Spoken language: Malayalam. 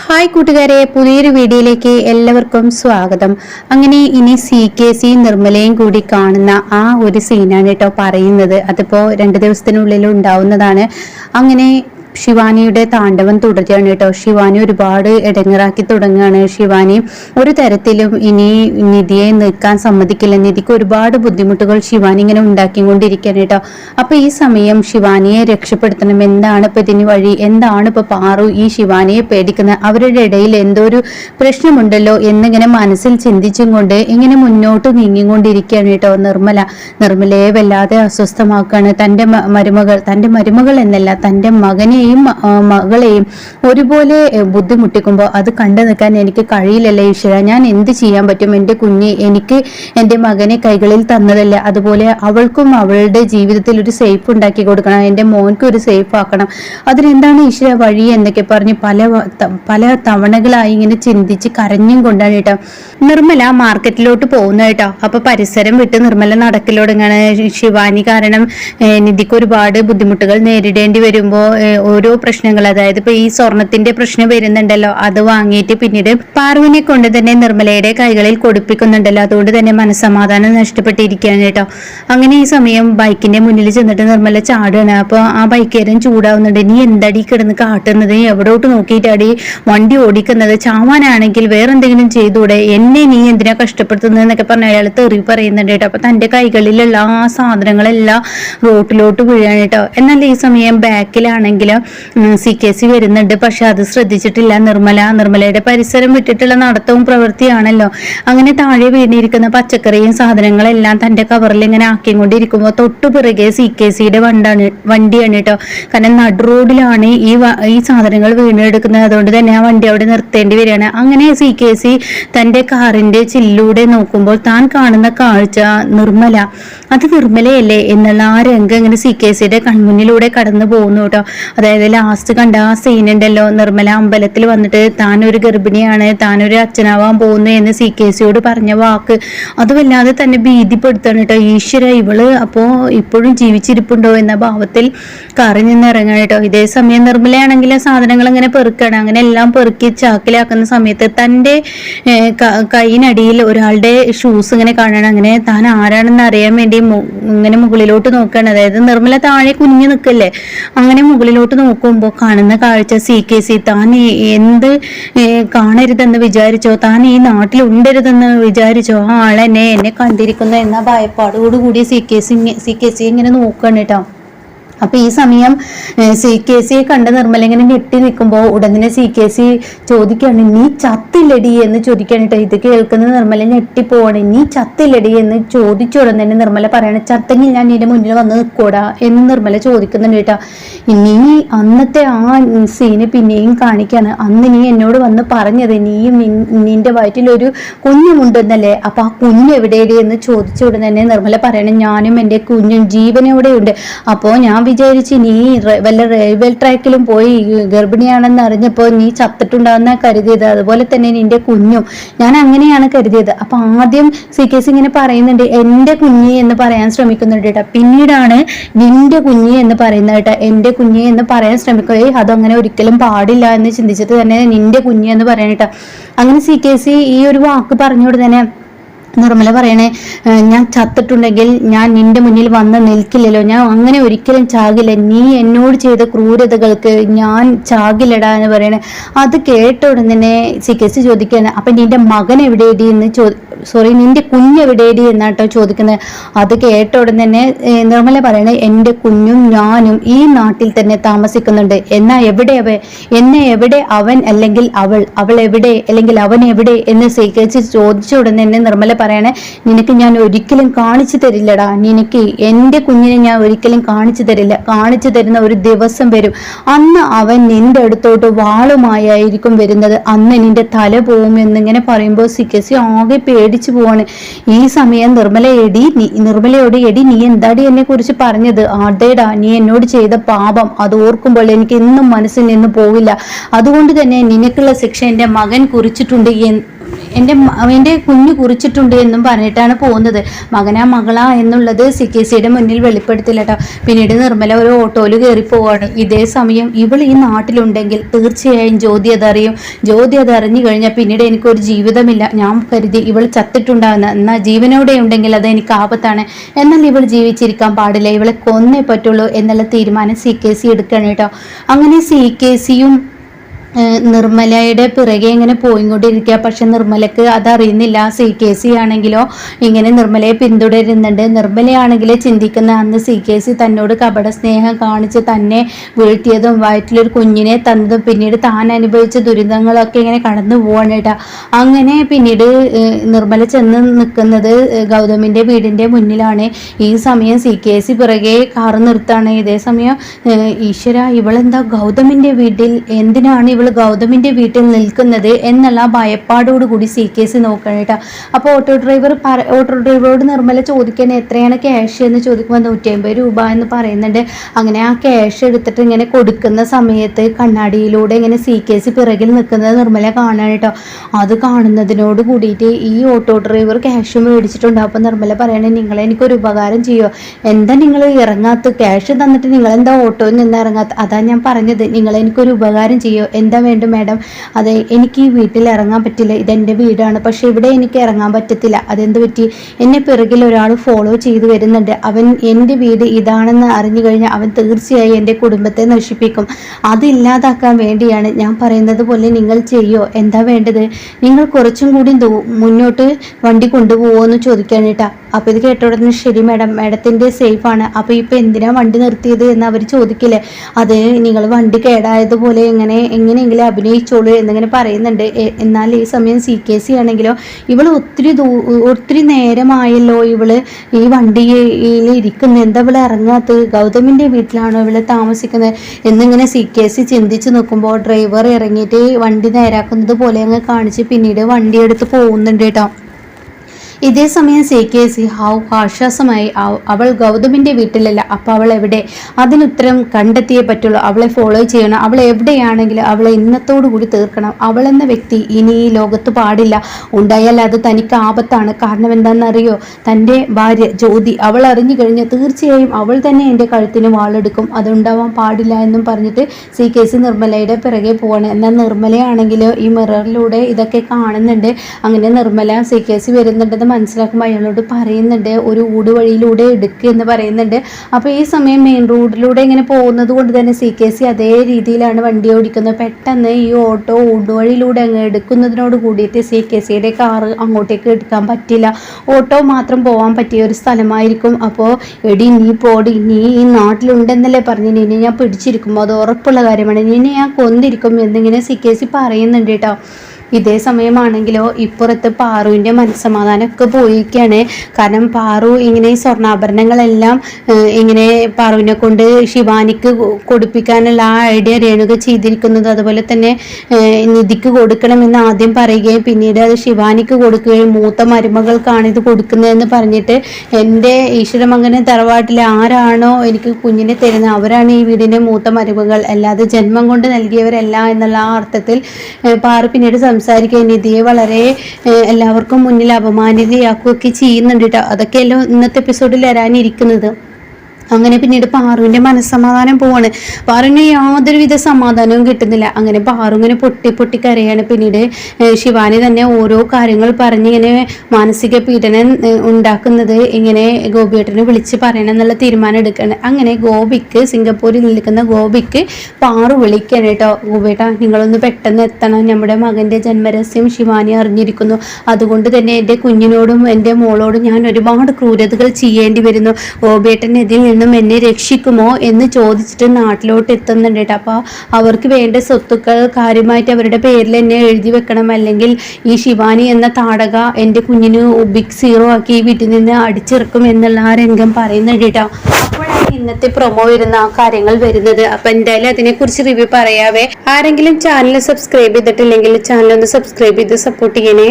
ഹായ് കൂട്ടുകാരെ പുതിയൊരു വീഡിയോയിലേക്ക് എല്ലാവർക്കും സ്വാഗതം. അങ്ങനെ ഇനി സി കെ സി നിർമ്മലയും കൂടി കാണുന്ന ആ ഒരു സീനാണ് കേട്ടോ പറയുന്നത്. അതിപ്പോ രണ്ട് ദിവസത്തിനുള്ളിൽ ഉണ്ടാവുന്നതാണ്. അങ്ങനെ ശിവാനിയുടെ താണ്ഡവം തുടരുകയാണ് കേട്ടോ. ശിവാനി ഒരുപാട് ഇടങ്ങറാക്കി തുടങ്ങുകയാണ്. ശിവാനി ഒരു തരത്തിലും ഇനി നിധിയെ നിൽക്കാൻ സമ്മതിക്കില്ല. നിധിക്ക് ഒരുപാട് ബുദ്ധിമുട്ടുകൾ ശിവാനി ഇങ്ങനെ ഉണ്ടാക്കിക്കൊണ്ടിരിക്കുകയാണ് കേട്ടോ. അപ്പൊ ഈ സമയം ശിവാനിയെ രക്ഷപ്പെടുത്തണം. എന്താണ് ഇപ്പൊ ഇതിന് വഴി? എന്താണ് ഇപ്പൊ പാറു ഈ ശിവാനിയെ പേടിക്കുന്നത്? അവരുടെ ഇടയിൽ എന്തോ ഒരു പ്രശ്നമുണ്ടല്ലോ എന്നിങ്ങനെ മനസ്സിൽ ചിന്തിച്ചും കൊണ്ട് ഇങ്ങനെ മുന്നോട്ട് നീങ്ങിക്കൊണ്ടിരിക്കുകയാണ് കേട്ടോ നിർമ്മല. നിർമ്മലയെ വല്ലാതെ അസ്വസ്ഥമാക്കുകയാണ്. തന്റെ മരുമകൾ തന്റെ മരുമകൾ എന്നല്ല തന്റെ മകനെയും ആ, മകളെയും ഒരുപോലെ ബുദ്ധിമുട്ടിക്കുമ്പോൾ അത് കണ്ടു നിൽക്കാൻ എനിക്ക് കഴിയില്ലല്ലേ ഈശ്വര. ഞാൻ എന്ത് ചെയ്യാൻ പറ്റും? എന്റെ കുഞ്ഞ് എനിക്ക് എന്റെ മകനെ കൈകളിൽ തന്നതല്ല. അതുപോലെ അവൾക്കും അവളുടെ ജീവിതത്തിൽ ഒരു സേഫ് ഉണ്ടാക്കി കൊടുക്കണം. എന്റെ മോൻക്ക് ഒരു സേഫ് ആക്കണം. അതിനെന്താണ് ഈശ്വര വഴി എന്നൊക്കെ പറഞ്ഞ് പല പല തവണകളായി ഇങ്ങനെ ചിന്തിച്ച് കരഞ്ഞും കൊണ്ടാണ് കേട്ടോ. നിർമ്മല മാർക്കറ്റിലോട്ട് പോകുന്ന കേട്ടോ. അപ്പൊ പരിസരം വിട്ട് നിർമ്മല നടക്കലോടങ്ങാണ് ശിവാനി കാരണം നിധിക്ക് ഒരുപാട് ബുദ്ധിമുട്ടുകൾ നേരിടേണ്ടി വരുമ്പോ ഏഹ്, ഓരോ പ്രശ്നങ്ങൾ അതായത് ഇപ്പൊ ഈ സ്വർണത്തിന്റെ പ്രശ്നം വരുന്നുണ്ടല്ലോ അത് വാങ്ങിയിട്ട് പിന്നീട് പാർവിനെ കൊണ്ട് തന്നെ നിർമ്മലയുടെ കൈകളിൽ കൊടുപ്പിക്കുന്നുണ്ടല്ലോ. അതുകൊണ്ട് തന്നെ മനസ്സമാധാനം നഷ്ടപ്പെട്ടിരിക്കുകയാണ് കേട്ടോ. അങ്ങനെ ഈ സമയം ബൈക്കിന്റെ മുന്നിൽ ചെന്നിട്ട് നിർമ്മല ചാടുകയാണ്. അപ്പൊ ആ ബൈക്കേരൻ ചൂടാവുന്നുണ്ട്. നീ എന്തടി കിടന്ന് കാട്ടുന്നത്? എവിടോട്ട് നോക്കിയിട്ടാടി വണ്ടി ഓടിക്കുന്നത്? ചാവാനാണെങ്കിൽ വേറെന്തെങ്കിലും ചെയ്തൂടെ? എന്നെ നീ എന്തിനാ കഷ്ടപ്പെടുത്തുന്നത് എന്നൊക്കെ പറഞ്ഞ അയാൾ തെറി പറയുന്നുണ്ട് കേട്ടോ. അപ്പൊ തന്റെ കൈകളിലുള്ള ആ സാധനങ്ങളെല്ലാം റോട്ടിലോട്ട് വീഴാണ് കേട്ടോ. എന്നാൽ ഈ സമയം ബാക്കിലാണെങ്കിൽ സി കെ സി വരുന്നുണ്ട്. പക്ഷെ അത് ശ്രദ്ധിച്ചിട്ടില്ല. നിർമ്മല നിർമ്മലയുടെ പരിസരം വിട്ടിട്ടുള്ള നടത്തവും പ്രവൃത്തിയാണല്ലോ. അങ്ങനെ താഴെ വീണിരിക്കുന്ന പച്ചക്കറിയും സാധനങ്ങളെല്ലാം തന്റെ കവറിൽ ഇങ്ങനെ ആക്കിക്കൊണ്ടിരിക്കുമ്പോൾ തൊട്ടു പിറകെ സി കെ സിയുടെ വണ്ടാണ് വണ്ടിയാണ് കേട്ടോ കാരണം നടു റോഡിലാണ് ഈ ഈ സാധനങ്ങൾ വീണെടുക്കുന്നത്. അതുകൊണ്ട് തന്നെ ആ വണ്ടി അവിടെ നിർത്തേണ്ടി വരികയാണ്. അങ്ങനെ സി കെ സി തന്റെ കാറിന്റെ ചില്ലൂടെ നോക്കുമ്പോൾ താൻ കാണുന്ന കാഴ്ച നിർമ്മല. അത് നിർമ്മലയല്ലേ എന്നുള്ള ആ രംഗം ഇങ്ങനെ സി കെ സിയുടെ കൺമുന്നിലൂടെ കടന്നു പോകുന്നു കേട്ടോ അതായത് ലാസ്റ്റ് കണ്ട ആ സീൻ ഉണ്ടല്ലോ. നിർമ്മല അമ്പലത്തിൽ വന്നിട്ട് താൻ ഒരു ഗർഭിണിയാണ് താൻ ഒരു അച്ഛനാവാൻ പോകുന്നു എന്ന് സി കെ സിയോട് പറഞ്ഞ വാക്ക്. അത് വല്ലാതെ തന്നെ ഭീതിപ്പെടുത്താണ് കേട്ടോ. ഈശ്വര ഇവൾ അപ്പോ ഇപ്പോഴും ജീവിച്ചിരിപ്പുണ്ടോ എന്ന ഭാവത്തിൽ കറി നിന്ന് ഇറങ്ങാൻ കേട്ടോ. ഇതേ സമയം നിർമ്മലയാണെങ്കിൽ സാധനങ്ങൾ അങ്ങനെ പെറുക്കാണ്. അങ്ങനെ എല്ലാം പെറുക്കി ചാക്കിലാക്കുന്ന സമയത്ത് ഏഹ്, കൈയിനടിയിൽ ഒരാളുടെ ഷൂസ് ഇങ്ങനെ കാണണം. അങ്ങനെ താൻ ആരാണെന്ന് അറിയാൻ വേണ്ടി ഇങ്ങനെ മുകളിലോട്ട് നോക്കുകയാണ് അതായത് നിർമ്മല താഴെ കുഞ്ഞു നിൽക്കല്ലേ? അങ്ങനെ മുകളിലോട്ട് നോക്കുമ്പോൾ കാണുന്ന കാഴ്ച സി കെ സി താൻ എന്ത് കാണരുതെന്ന് വിചാരിച്ചോ? താൻ ഈ നാട്ടിൽ ഉണ്ടരുതെന്ന് വിചാരിച്ചോ ആളെന്നെ എന്നെ കണ്ടിരിക്കുന്നു എന്ന ഭയപ്പാടോടുകൂടി C K C C K C ഇങ്ങനെ നോക്കുകയാണ് കേട്ടോ അപ്പൊ ഈ സമയം സി കെ സിയെ കണ്ട നിർമ്മല ഇങ്ങനെ ഞെട്ടി നിൽക്കുമ്പോൾ ഉടനെ സി കെ സി ചോദിക്കുകയാണ് നീ ചത്തില്ലടി എന്ന് ചോദിക്കുകയാണ് കേട്ടോ ഇത് കേൾക്കുന്ന നിർമ്മല ഞെട്ടിപ്പോവാണ്. നീ ചത്തില്ലടി എന്ന് ചോദിച്ച ഉടൻ തന്നെ നിർമ്മല പറയണ ചത്തെങ്കിൽ ഞാൻ നിന്റെ മുന്നിൽ വന്ന് നിൽക്കൂടാ എന്ന് നിർമ്മല ചോദിക്കുന്നുണ്ട് കേട്ടോ നീ അന്നത്തെ ആ സീന് പിന്നെയും കാണിക്കാണ്. അന്ന് നീ എന്നോട് വന്ന് പറഞ്ഞത് നീയും നിന്റെ വയറ്റിലൊരു കുഞ്ഞുമുണ്ടെന്നല്ലേ? അപ്പൊ ആ കുഞ്ഞ് എവിടെയടി? എന്ന് ചോദിച്ച ഉടൻ തന്നെ നിർമ്മല പറയണം ഞാനും എന്റെ കുഞ്ഞും ജീവനോടെയുണ്ട് അപ്പോൾ ഞാൻ വിചാരിച്ച് നീ വല്ല റെയിൽവേ ട്രാക്കിലും പോയി ഗർഭിണിയാണെന്ന് അറിഞ്ഞപ്പോൾ നീ ചത്തിട്ടുണ്ടാവുന്ന കരുതിയത്. അതുപോലെ തന്നെ നിന്റെ കുഞ്ഞും. ഞാൻ അങ്ങനെയാണ് കരുതിയത്. അപ്പൊ ആദ്യം സി കെ ഇങ്ങനെ പറയുന്നുണ്ട് എന്റെ കുഞ്ഞ് എന്ന് പറയാൻ ശ്രമിക്കുന്നുണ്ട് കേട്ടോ പിന്നീടാണ് നിന്റെ കുഞ്ഞ് എന്ന് പറയുന്നത് കേട്ടോ എന്റെ കുഞ്ഞ് എന്ന് പറയാൻ ശ്രമിക്കുക. അതങ്ങനെ ഒരിക്കലും പാടില്ല എന്ന് ചിന്തിച്ചിട്ട് തന്നെ നിന്റെ കുഞ്ഞ് എന്ന് പറയാൻ അങ്ങനെ സി കെ സി ഈ ഒരു വാക്ക് പറഞ്ഞുകൊണ്ട് തന്നെ നിർമ്മല പറയണേ ഞാൻ ചത്തിട്ടുണ്ടെങ്കിൽ ഞാൻ നിന്റെ മുന്നിൽ വന്ന് നിൽക്കില്ലല്ലോ. ഞാൻ അങ്ങനെ ഒരിക്കലും ചാകില്ല. നീ എന്നോട് ചെയ്ത ക്രൂരതകൾക്ക് ഞാൻ ചാകില്ലടാ എന്ന് പറയണേ. അത് കേട്ട ഉടൻ തന്നെ ചികിത്സ ചോദിക്കുകയാണ് അപ്പൊ നിന്റെ മകൻ എവിടെയടി എന്ന് ചോ സോറി നിന്റെ കുഞ്ഞ് എവിടെയടി എന്നാട്ടോ ചോദിക്കുന്നത്. അത് കേട്ട ഉടൻ തന്നെ നിർമ്മല പറയണേ എന്റെ കുഞ്ഞും ഞാനും ഈ നാട്ടിൽ തന്നെ താമസിക്കുന്നുണ്ട്. എന്നാ എവിടെ അവൻ എന്നെ എവിടെ അവൻ അല്ലെങ്കിൽ അവൾ അവൾ എവിടെ അല്ലെങ്കിൽ അവൻ എവിടെ? എന്ന് സ്വീകരിച്ച് ചോദിച്ച ഉടൻ തന്നെ നിർമ്മല പറയണേ നിനക്ക് ഞാൻ ഒരിക്കലും കാണിച്ചു തരില്ലടാ. നിനക്ക് എന്റെ കുഞ്ഞിനെ ഞാൻ ഒരിക്കലും കാണിച്ചു തരില്ല. കാണിച്ചു തരുന്ന ഒരു ദിവസം വരും. അന്ന് അവൻ നിന്റെ അടുത്തോട്ട് വാളുമായിരിക്കും വരുന്നത്. അന്ന് നിന്റെ തല പോവും എന്നിങ്ങനെ പറയുമ്പോൾ സിക്കസി ആകെ പേടിച്ചു പോവാണ്. ഈ സമയം നിർമ്മല എടി നിർമ്മലയോട് എടി നീ എന്താടി എന്നെ കുറിച്ച് പറഞ്ഞത്? ആടേടാ നീ എന്നോട് ചെയ്ത പാപം. അത് ഓർക്കുമ്പോൾ എനിക്ക് ഇന്നും മനസ്സിൽ നിന്ന് പോവില്ല. അതുകൊണ്ട് തന്നെ നിനക്കുള്ള ശിക്ഷ എന്റെ മകൻ കുറിച്ചിട്ടുണ്ട് എന്റെ എന്റെ കുഞ്ഞ് കുറിച്ചിട്ടുണ്ട് എന്നും പറഞ്ഞിട്ടാണ് പോകുന്നത്. മകനാ മകളാ എന്നുള്ളത് സി കെ സിയുടെ മുന്നിൽ വെളിപ്പെടുത്തില്ല കേട്ടോ. പിന്നീട് നിർമ്മല ഒരു ഓട്ടോയിൽ കയറി പോവാണ്. ഇതേ സമയം ഇവൾ ഈ നാട്ടിലുണ്ടെങ്കിൽ തീർച്ചയായും ജ്യോതി അതറിയും. ജ്യോതി അതറിഞ്ഞു കഴിഞ്ഞാൽ പിന്നീട് എനിക്കൊരു ജീവിതമില്ല. ഞാൻ കരുതി ഇവൾ ചത്തിട്ടുണ്ടാവുന്ന. എന്നാൽ ജീവനോടെ ഉണ്ടെങ്കിൽ അത് എനിക്ക് ആപത്താണ്. എന്നാൽ ഇവൾ ജീവിച്ചിരിക്കാൻ പാടില്ല. ഇവളെ കൊന്നേ പറ്റുള്ളൂ എന്നുള്ള തീരുമാനം സി കെ സി എടുക്കണം കേട്ടോ. അങ്ങനെ സി കെ സിയും നിർമ്മലയുടെ പിറകെ ഇങ്ങനെ പോയിക്കൊണ്ടിരിക്കുക പക്ഷെ നിർമ്മലക്ക് അതറിയുന്നില്ല. സി കെ സി ആണെങ്കിലോ ഇങ്ങനെ നിർമ്മലയെ പിന്തുടരുന്നുണ്ട്. നിർമ്മലയാണെങ്കിൽ ചിന്തിക്കുന്ന അന്ന് സി കെ സി തന്നോട് കപട സ്നേഹം കാണിച്ച് തന്നെ വീഴ്ത്തിയതും വയറ്റിലൊരു കുഞ്ഞിനെ തന്നതും പിന്നീട് താൻ അനുഭവിച്ച ദുരിതങ്ങളൊക്കെ ഇങ്ങനെ കടന്നു പോവാണ് കേട്ടോ. അങ്ങനെ പിന്നീട് നിർമ്മല ചെന്ന് നിൽക്കുന്നത് ഗൗതമിന്റെ വീടിന്റെ മുന്നിലാണ്. ഈ സമയം സി കെ സി പിറകെ കാറ് നിർത്താണ് ഇതേ സമയം ഈശ്വര ഇവളെന്താ ഗൗതമിന്റെ വീട്ടിൽ? എന്തിനാണ് ഇവൾ ഗൗതമിന്റെ വീട്ടിൽ നിൽക്കുന്നത് എന്നുള്ള ഭയപ്പാടോട് കൂടി സി കേസ് നോക്കണം കേട്ടോ അപ്പോൾ ഓട്ടോ ഡ്രൈവർ ഓട്ടോ ഡ്രൈവറോട് നിർമ്മല ചോദിക്കാൻ എത്രയാണ് ക്യാഷ് എന്ന് ചോദിക്കുമ്പോൾ നൂറ്റി അമ്പത് രൂപ എന്ന് പറയുന്നുണ്ട്. അങ്ങനെ ആ ക്യാഷ് എടുത്തിട്ട് ഇങ്ങനെ കൊടുക്കുന്ന സമയത്ത് കണ്ണാടിയിലൂടെ ഇങ്ങനെ സി കേസ് പിറകിൽ നിൽക്കുന്നത് നിർമ്മല കാണാൻ കേട്ടോ. അത് കാണുന്നതിനോട് കൂടിയിട്ട് ഈ ഓട്ടോ ഡ്രൈവർ ക്യാഷ് മേടിച്ചിട്ടുണ്ട്. അപ്പോൾ നിർമ്മല പറയണേ നിങ്ങൾ എനിക്കൊരു ഉപകാരം ചെയ്യുമോ എന്താ നിങ്ങൾ ഇറങ്ങാത്ത ക്യാഷ് തന്നിട്ട് നിങ്ങൾ എന്താ ഓട്ടോയിൽ നിന്ന് ഇറങ്ങാത്ത അതാ ഞാൻ പറഞ്ഞത് നിങ്ങൾ എനിക്കൊരു ഉപകാരം ചെയ്യുമോ എന്താ വേണ്ട മാഡം? അത് എനിക്ക് ഈ വീട്ടിൽ ഇറങ്ങാൻ പറ്റില്ല. ഇതെന്റെ വീടാണ്. പക്ഷേ ഇവിടെ എനിക്ക് ഇറങ്ങാൻ പറ്റത്തില്ല. അതെന്ത് പറ്റി? എന്നെ പിറകിൽ ഒരാൾ ഫോളോ ചെയ്ത് വരുന്നുണ്ട്. അവൻ എന്റെ വീട് ഇതാണെന്ന് അറിഞ്ഞു കഴിഞ്ഞാൽ അവൻ തീർച്ചയായും എന്റെ കുടുംബത്തെ നശിപ്പിക്കും. അതില്ലാതാക്കാൻ വേണ്ടിയാണ് ഞാൻ പറയുന്നത് പോലെ നിങ്ങൾ ചെയ്യോ? എന്താ വേണ്ടത്? നിങ്ങൾ കുറച്ചും കൂടി മുന്നോട്ട് വണ്ടി കൊണ്ടുപോകുമോ എന്ന് ചോദിക്കാനേട്ടാ അപ്പോൾ ഇത് കേട്ട ഉടനെ ശരി മാഡം മാഡത്തിന്റെ ആണ്. അപ്പോൾ ഇപ്പോൾ എന്തിനാ വണ്ടി നിർത്തിയത് എന്ന് അവർ ചോദിക്കില്ലേ? അത് നിങ്ങൾ വണ്ടി കേടായതുപോലെ എങ്ങനെ എങ്ങനെയെങ്കിലും അഭിനയിച്ചോളൂ എന്നിങ്ങനെ പറയുന്നുണ്ട്. എന്നാൽ ഈ സമയം സി കെ സി ആണെങ്കിലോ ഇവൾ ഒത്തിരി ഒത്തിരി നേരമായല്ലോ ഇവൾ ഈ വണ്ടിയിൽ ഇരിക്കുന്നത് എന്താ ഇവൾ ഇറങ്ങാത്തത്? ഗൗതമിന്റെ വീട്ടിലാണോ ഇവൾ താമസിക്കുന്നത് എന്നിങ്ങനെ സി കെ സി ചിന്തിച്ച് നോക്കുമ്പോൾ ഡ്രൈവർ ഇറങ്ങിയിട്ട് വണ്ടി നേരാക്കുന്നത് പോലെ അങ്ങ് കാണിച്ച് പിന്നീട് വണ്ടി എടുത്ത് പോകുന്നുണ്ട് കേട്ടോ. ഇതേ സമയം സി കെ സി ഹാവ് ആശ്വാസമായി അവൾ ഗൗതമിന്റെ വീട്ടിലല്ല. അപ്പോൾ അവൾ എവിടെ? അതിനുത്തരം കണ്ടെത്തിയേ പറ്റുള്ളൂ. അവളെ ഫോളോ ചെയ്യണം. അവൾ എവിടെയാണെങ്കിലും അവളെ ഇന്നത്തോടു കൂടി തീർക്കണം. എന്ന വ്യക്തി ഇനി ഈ ലോകത്ത് പാടില്ല. ഉണ്ടായാൽ അത് തനിക്ക് ആപത്താണ്. കാരണം എന്താണെന്നറിയോ? തന്റെ ഭാര്യ ജ്യോതി. അവൾ അറിഞ്ഞു കഴിഞ്ഞാൽ തീർച്ചയായും അവൾ തന്നെ എന്റെ കഴുത്തിന് വാളെടുക്കും. അതുണ്ടാവാൻ പാടില്ല എന്നും പറഞ്ഞിട്ട് സി കെ സി നിർമ്മലയുടെ പിറകെ പോവാണ്. എന്നാൽ നിർമ്മലയാണെങ്കിലോ ഈ മിററിലൂടെ ഇതൊക്കെ കാണുന്നുണ്ട്. അങ്ങനെ നിർമ്മല സി കെ സി വരുന്നുണ്ടെന്ന് മനസ്സിലാക്കുമ്പോൾ അയാളോട് പറയുന്നുണ്ട് ഒരു ഊടുവഴിയിലൂടെ എടുക്കുക എന്ന് പറയുന്നുണ്ട്. അപ്പോൾ ഈ സമയം മെയിൻ റോഡിലൂടെ ഇങ്ങനെ പോകുന്നത് കൊണ്ട് തന്നെ സി കെ സി അതേ രീതിയിലാണ് വണ്ടി ഓടിക്കുന്നത്. പെട്ടെന്ന് ഈ ഓട്ടോ ഊടുവഴിയിലൂടെ അങ്ങ് എടുക്കുന്നതിനോട് കൂടിയിട്ട് സി കെ സിയുടെ കാറ് അങ്ങോട്ടേക്ക് എടുക്കാൻ പറ്റില്ല. ഓട്ടോ മാത്രം പോകാൻ പറ്റിയ ഒരു സ്ഥലമായിരിക്കും. അപ്പോൾ എടി നീ പോടി നീ ഈ നാട്ടിലുണ്ടെന്നല്ലേ പറഞ്ഞു നിന്നെ ഞാൻ പിടിച്ചിരിക്കുമ്പോൾ അത് ഉറപ്പുള്ള കാര്യമാണ്. നിന്നെ ഞാൻ കൊന്നിരിക്കും എന്നിങ്ങനെ സി കെ സി പറയുന്നുണ്ട് കേട്ടോ. ഇതേ സമയമാണെങ്കിലോ ഇപ്പുറത്ത് പാറുവിന്റെ മനസ്സമാധാനമൊക്കെ പോയിരിക്കുകയാണ്. കാരണം പാറു ഇങ്ങനെ ഈ സ്വർണാഭരണങ്ങളെല്ലാം ഇങ്ങനെ പാറുവിനെ കൊണ്ട് ശിവാനിക്ക് കൊടുപ്പിക്കാനുള്ള ആ ഐഡിയ രേണുക ചെയ്തിരിക്കുന്നത്. അതുപോലെ തന്നെ നിധിക്ക് കൊടുക്കണമെന്ന് ആദ്യം പറയുകയും പിന്നീട് അത് ശിവാനിക്ക് കൊടുക്കുകയും മൂത്ത മരുമകൾക്കാണ് ഇത് കൊടുക്കുന്നതെന്ന് പറഞ്ഞിട്ട് എന്റെ ഈശ്വരമംഗന തറവാട്ടിൽ ആരാണോ എനിക്ക് കുഞ്ഞിനെ തരുന്നത് അവരാണ് ഈ വീടിന്റെ മൂത്ത മരുമകൾ. അല്ലാതെ ജന്മം കൊണ്ട് നൽകിയവരല്ല എന്നുള്ള ആ അർത്ഥത്തിൽ പാറു പിന്നീട് സംസാരിക്കുക നിധിയെ വളരെ എല്ലാവർക്കും മുന്നിൽ അപമാനിതയാക്കുകയൊക്കെ ചെയ്യുന്നുണ്ട് കേട്ടോ അതൊക്കെയല്ലോ ഇന്നത്തെ എപ്പിസോഡിൽ വരാനിരിക്കുന്നത്. അങ്ങനെ പിന്നീട് പാറുവിന്റെ മനസ്സമാധാനം പോവാണ്. പാറുവിന് യാതൊരുവിധ സമാധാനവും കിട്ടുന്നില്ല. അങ്ങനെ പാറു ഇങ്ങനെ പൊട്ടി പൊട്ടി കരയാണ്. പിന്നീട് ശിവാനി തന്നെ ഓരോ കാര്യങ്ങൾ പറഞ്ഞ് ഇങ്ങനെ മാനസിക പീഡനം ഉണ്ടാക്കുന്നത് ഇങ്ങനെ ഗോപിയേട്ടനെ വിളിച്ച് പറയണം എന്നുള്ള തീരുമാനം എടുക്കുകയാണ് അങ്ങനെ ഗോപിക്ക് സിംഗപ്പൂരിൽ നിൽക്കുന്ന ഗോപിക്ക് പാറു വിളിക്കണം കേട്ടോ. ഗോപിയേട്ട നിങ്ങളൊന്ന് പെട്ടെന്ന് എത്തണം. നമ്മുടെ മകന്റെ ജന്മരഹസ്യം ശിവാനി അറിഞ്ഞിരിക്കുന്നു. അതുകൊണ്ട് തന്നെ എന്റെ കുഞ്ഞിനോടും എന്റെ മോളോടും ഞാൻ ഒരുപാട് ക്രൂരതകൾ ചെയ്യേണ്ടി വരുന്നു. ഗോപിയേട്ടൻ ഇതിൽ നിന്നും എന്നെ രക്ഷിക്കുമോ എന്ന് ചോദിച്ചിട്ട് നാട്ടിലോട്ട് എത്തുന്നുണ്ട് കേട്ടോ. അപ്പോൾ അവർക്ക് വേണ്ട സ്വത്തുക്കൾ കാര്യമായിട്ട് അവരുടെ പേരിൽ എന്നെ എഴുതി വെക്കണം. അല്ലെങ്കിൽ ഈ ശിവാനി എന്ന താടക എന്റെ കുഞ്ഞിന് ബിഗ് സീറോ ആക്കി വീട്ടിൽ നിന്ന് അടിച്ചിറക്കും എന്നുള്ള ആ രംഗം പറയുന്നുണ്ട് കേട്ടോ. ഇന്നത്തെ പ്രൊമോ വരുന്ന ആ കാര്യങ്ങൾ വരുന്നത്. അപ്പൊ എന്തായാലും അതിനെക്കുറിച്ച് റിവ്യൂ പറയാവേ. ആരെങ്കിലും ചാനൽ സബ്സ്ക്രൈബ് ചെയ്തിട്ടില്ലെങ്കിൽ ചാനൽ ഒന്ന് സബ്സ്ക്രൈബ് ചെയ്ത് സപ്പോർട്ട് ചെയ്യണേ.